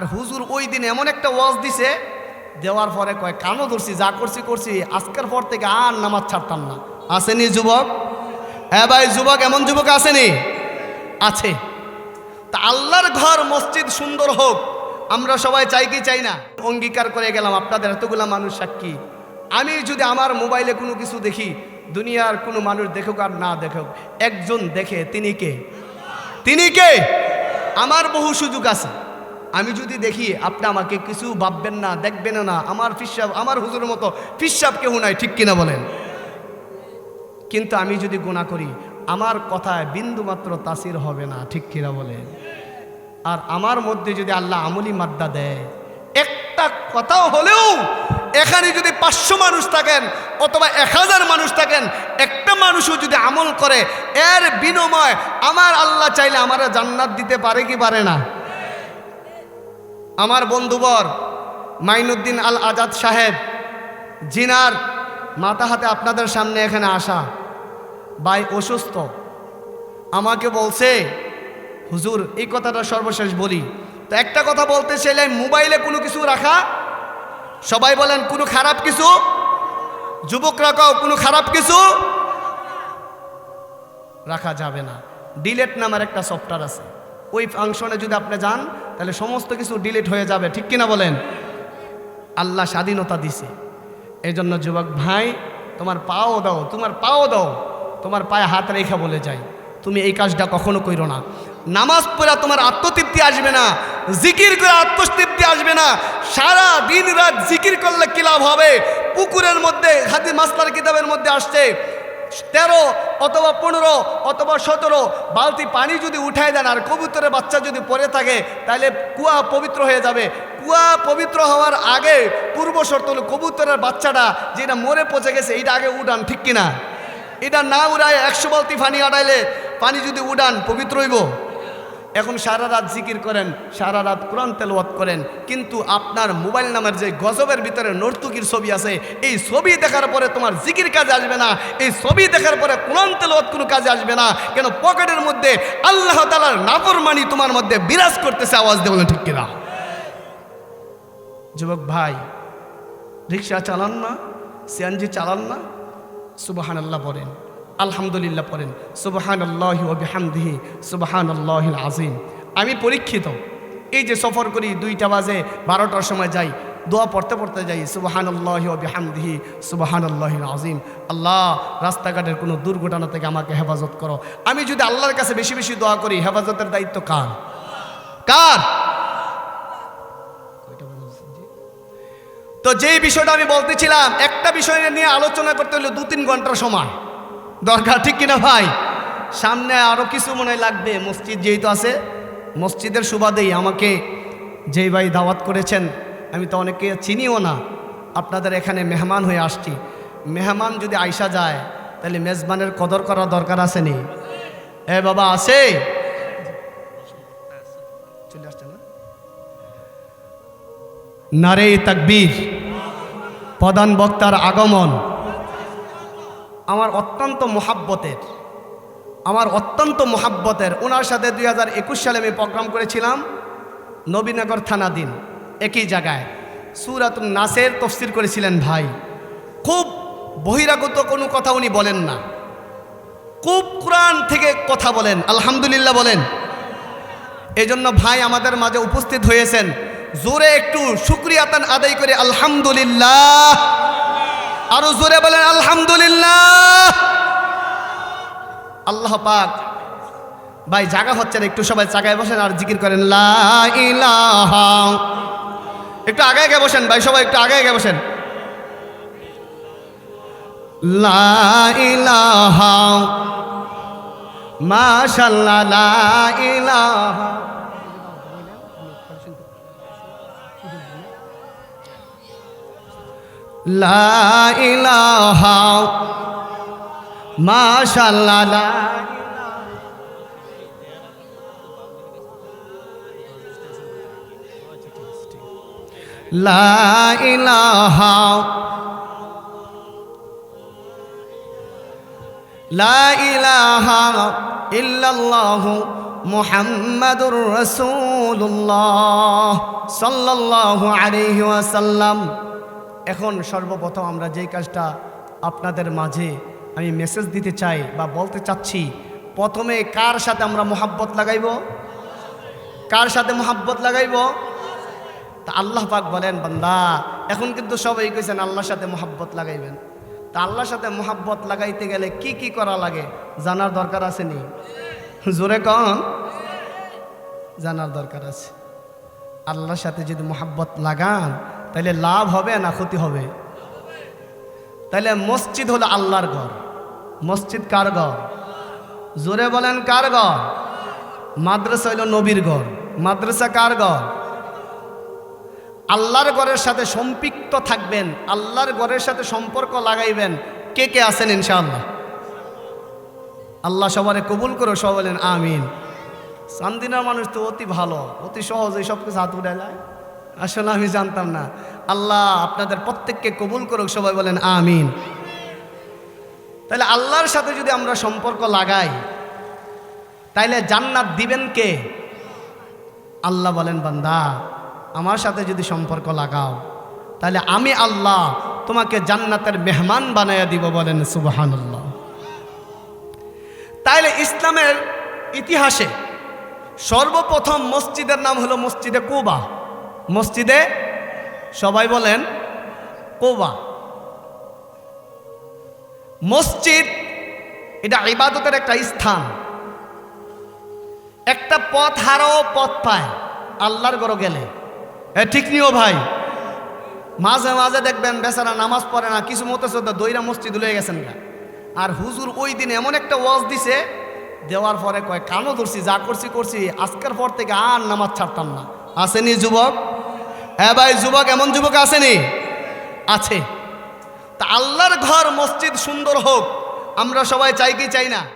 আর হুজুর ওই দিন এমন একটা ওয়াজ দিছে, দেওয়ার পরে কয়, কানও ধরছি, যা করছি করছি, আজকের পর থেকে আর নামাজ ছাড়তাম না। আসেনি যুবক? হ্যাঁ ভাই, যুবক, এমন যুবক আসেনি? আছে। তা আল্লাহর ঘর, মসজিদ সুন্দর হোক, আমরা সবাই চাই কি চাই না? অঙ্গীকার করে গেলাম, আপনাদের এতগুলা মানুষ সাক্ষী। আমি যদি আমার মোবাইলে কোনো কিছু দেখি, দুনিয়ার কোনো মানুষ দেখুক আর না দেখুক, একজন দেখে, তিনি কে? তিনি কে? আমার বহু সুযোগ আছে। আমি যদি দেখি আপনি আমাকে কিছু ভাববেন না দেখবেন না, আমার ফিসাব আমার হুজুরের মতো ফিসাব কেউ নাই, ঠিক কিনা বলেন? কিন্তু আমি যদি গুণা করি, আমার কথায় বিন্দু মাত্র তাসির হবে না, ঠিক কিনা বলেন? আর আমার মধ্যে যদি আল্লাহ আমলি মাদ্দা দেয়, একটা কথাও হলেও এখানে যদি পাঁচশো মানুষ থাকেন অথবা এক হাজার মানুষ থাকেন, একটা মানুষও যদি আমল করে, এর বিনিময় আমার আল্লাহ চাইলে আমার জান্নাত দিতে পারে কি পারে না? আমার বন্ধুবর মাইনুদ্দিন আল আজাদ সাহেব, জিনার মাথা হাতে আপনাদের সামনে এখানে আসা। ভাই অসুস্থ। আমাকে বলছে, হুজুর, এই কথাটা সর্বশেষ বলি। তো একটা কথা বলতে চাইলে মোবাইলে কোনো কিছু রাখা? সবাই বলেন, কোনো খারাপ কিছু? যুবকরা কাও কোনো খারাপ কিছু? রাখা যাবে না। ডিলেট নামের একটা সফটওয়্যার আছে। ওই ফাংশনে যদি আপনি যান, তাহলে সমস্ত কিছু ডিলিট হয়ে যাবে। ঠিক কিনা বলেন? আল্লাহ স্বাধীনতা দিছে। এই জন্য যুবক ভাই, তোমার পাও দাও, তোমার পাও দাও, তোমার পায়ে হাত রেখা বলে যাই। তুমি এই কাজটা কখনো করো না। নামাজ পড়া তোমার আত্মতৃপ্তি আসবে না, জিকির করে আত্মতৃপ্তি আসবে না। সারা দিন রাত জিকির করলে কি লাভ হবে? পুকুরের মধ্যে হাতি মাস্টার কিতাবের মধ্যে আসছে তেরো অথবা পনেরো অথবা সতেরো। বালতি পানি যদি উঠায় দেন আর কবুতরের বাচ্চা যদি পরে থাকে তাহলে কুয়া পবিত্র হয়ে যাবে। কুয়া পবিত্র হওয়ার আগে পূর্ব শর্ত হলো কবুতরের বাচ্চাটা যেটা মরে পচে গেছে এটা আগে উড়ান ঠিক কিনা? এটা না উড়ায় একশো বালতি পানি আটাইলে পানি যদি উড়ান পবিত্র হইব। এখন সারা রাত জিকির করেন, সারা রাত কোরআন তেলওয়াত করেন, কিন্তু আপনার মোবাইল নামের যে গজবের ভিতরে নর্তুকির ছবি আছে, এই ছবি দেখার পরে তোমার জিকির কাজে আসবে না, এই ছবি দেখার পরে কোরআন তেলওয়াত কোনো কাজে আসবে না, কেন পকেটের মধ্যে আল্লাহ তালার নাফরমানি তোমার মধ্যে বিরাজ করতেছে আওয়াজ দেবো ঠিক কিনা? যুবক ভাই, রিক্সা চালান না, সিএনজি চালান না সুবাহান আল্লাহ পড়েন আলহামদুলিল্লাহ পড়েন। সুবাহান আল্লাহ বিহামদিহি সুবাহান আল্লাহ আজিম আমি পরীক্ষিত। এই যে সফর করি, দুইটা বাজে, বারোটার সময় যাই, দোয়া পড়তে পড়তে যাই সুবাহান আল্লাহ বিহামদিহি সুবাহান আল্লাহ আজিম আল্লাহ, রাস্তাঘাটের কোনো দুর্ঘটনা থেকে আমাকে হেফাজত করো। আমি যদি আল্লাহর কাছে বেশি বেশি দোয়া করি, হেফাজতের দায়িত্ব কার? কার? তো যেই বিষয়টা আমি বলতেছিলাম, একটা বিষয় নিয়ে আলোচনা করতে হলে দু তিন ঘণ্টার সময়। দরকার ঠিক কিনা ভাই? সামনে আরও কিছু মনে লাগবে। মসজিদ যেহেতু আছে, মসজিদের সুবাদেই আমাকে যেই ভাই দাওয়াত করেছেন, আমি তো অনেকে চিনিও না। আপনাদের এখানে মেহমান হয়ে আসছি। মেহমান যদি আইসা যায়, তাহলে মেজবানের কদর করা দরকার আছে নি? এ বাবা, আছে? নারে তাকবীর প্রধান বক্তার আগমন। আমার অত্যন্ত মোহাব্বতের, আমার অত্যন্ত মোহাব্বতের। ওনার সাথে দুই হাজার একুশ সালে আমি প্রোগ্রাম করেছিলাম, নবীনগর থানাদিন একই জায়গায়। সুরাতুল নাসের তফসির করেছিলেন ভাই। খুব বহিরাগত কোনো কথা উনি বলেন না। খুব কোরআন থেকে কথা বলেন, আলহামদুলিল্লাহ বলেন। এজন্য ভাই আমাদের মাঝে উপস্থিত হয়েছেন। জোরে একটু শুক্রিয়াতান আদায় করে আলহামদুলিল্লাহ। আরও জোরে বলেন, আলহামদুলিল্লাহ। আল্লাহ পাক, ভাই, জাগা হচ্ছে না, একটু সবাই জাগায় বসেন আর জিকির করেন একটু আগে আগে বসেন, ভাই, সবাই একটু আগে আগে বসেন। লা ইলাহা, মাশাল্লাহ লা ইলাহা লা ইলাহা মাশাল্লাহ লা লা ইলাহা লা ইলাহা ইল্লাল্লাহু মুহাম্মাদুর রাসূলুল্লাহ সাল্লাল্লাহু আলাইহি ওয়াসাল্লাম এখন সর্বপ্রথম আমরা যেই কাজটা আপনাদের মাঝে আমি মেসেজ দিতে চাই বা বলতে চাচ্ছি, প্রথমে কার সাথে আমরা মোহাব্বত লাগাইব? কার সাথে মোহাব্বত লাগাইব? তা আল্লাহ পাক বলেন, বান্দা, এখন কিন্তু সবাই কইছেন আল্লাহর সাথে মোহাব্বত লাগাইবেন। তা আল্লাহর সাথে মোহাব্বত লাগাইতে গেলে কি কি করা লাগে জানার দরকার আছে নি? জোরে কন। জানার দরকার আছে। আল্লাহর সাথে যদি মোহাব্বত লাগান তাহলে লাভ হবে না ক্ষতি হবে? তাহলে মসজিদ হলো আল্লাহর ঘর। মসজিদ কার ঘর? জোরে বলেন কার ঘর? মাদ্রাসা হইল নবীর ঘর। মাদ্রাসা কার ঘর? আল্লাহর ঘরের সাথে সম্পৃক্ত থাকবেন, আল্লাহর ঘরের সাথে সম্পর্ক লাগাইবেন। কে কে আছেন ইনশাআল্লাহ? আল্লাহ সবারে কবুল করো সব বলেন আমিন। চান্দিনার মানুষ তো অতি ভালো, অতি সহজে সব কিছু হাত উঠে যায় আসলে আমি জানতাম না। আল্লাহ আপনাদের প্রত্যেককে কবুল করুক, সবাই বলেন আমিন। তাহলে আল্লাহর সাথে যদি আমরা সম্পর্ক লাগাই, তাইলে জান্নাত দিবেন কে? আল্লাহ বলেন, বান্দা, আমার সাথে যদি সম্পর্ক লাগাও তাহলে আমি আল্লাহ তোমাকে জান্নাতের মেহমান বানাইয়া দিব বলেন, সুবহানাল্লাহ। তাইলে ইসলামের ইতিহাসে সর্বপ্রথম মসজিদের নাম হলো মসজিদে কোবা। মসজিদে সবাই বলেন, কোবা। মসজিদ, এটা ইবাদতের একটা স্থান। একটা পথ হারাও পথ পায়, আল্লাহর গড় গেলে। ঠিক নিও ভাই। মাঝে মাঝে দেখবেন বেচারা নামাজ পড়ে না, কিছু মতো শ্রদ্ধা দইরা মসজিদ লয়ে গেছেন না আর হুজুর ওই দিন এমন একটা ওয়াজ দিছে, দেওয়ার পরে কয়, কানও ধরছি, যা করছি করছি, আজকের পর থেকে আর নামাজ ছাড়তাম না। আসেনি যুবক? হ্যাঁ ভাই, যুবক, এমন যুবক আসেনি? আছে। তা আল্লাহর ঘর, মসজিদ সুন্দর হোক, আমরা সবাই চাই কি, চাই না?